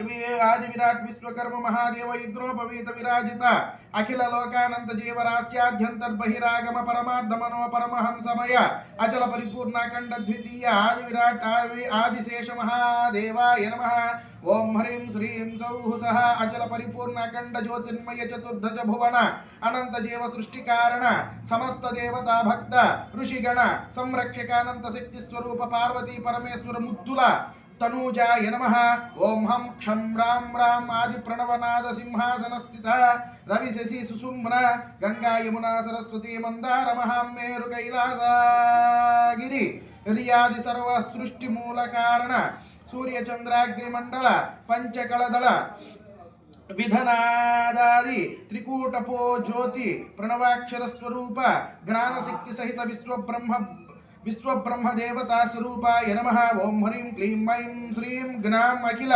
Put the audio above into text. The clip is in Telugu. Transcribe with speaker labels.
Speaker 1: आदि विराट विश्वकर्म महादेव युग्रोपवीत विराजिता। अखिल लोकानंद जीवरास्याध्यंतर बहिरागम परमार्थ मनो परमहंसमय अचल परिपूर्ण परिपूर्णाखंड द्वितीय आदि विराट आदि आदिशेष महादेवाय नम। ओं ह्रीं श्रीं सौ सह अचल परिपूर्ण अखंड ज्योतिर्मय चतुर्दश भुवन। अनंत जीव सृष्टि कारण समस्त देवता भक्त। ऋषिगण। संरक्षकानंत शक्ति स्वरूप पार्वती परमेश्वर मुद्दुला తనూజాయ నమ. ఓం హం క్షం రాం రాం ఆది ప్రణవనాద సింహాసన స్థిత రవి శశి సుసుమ్న గంగా యమునా సరస్వతి మందార మహామేరు కైలాసగిరి. రియాది సర్వ సృష్టి మూల కారణ. సూర్యచంద్రాగ్నిమండల పంచకళదళ. విధనాదాది త్రికూటపో జ్యోతి ప్రణవాక్షర స్వరూప. జ్ఞానశక్తి సహిత విశ్వబ్రహ్మ విశ్వబ్రహ్మదేవతా స్వరూపాయ నమ. ఓం హ్రీం క్లీం ఐం శ్రీం జ్ఞాం అఖిల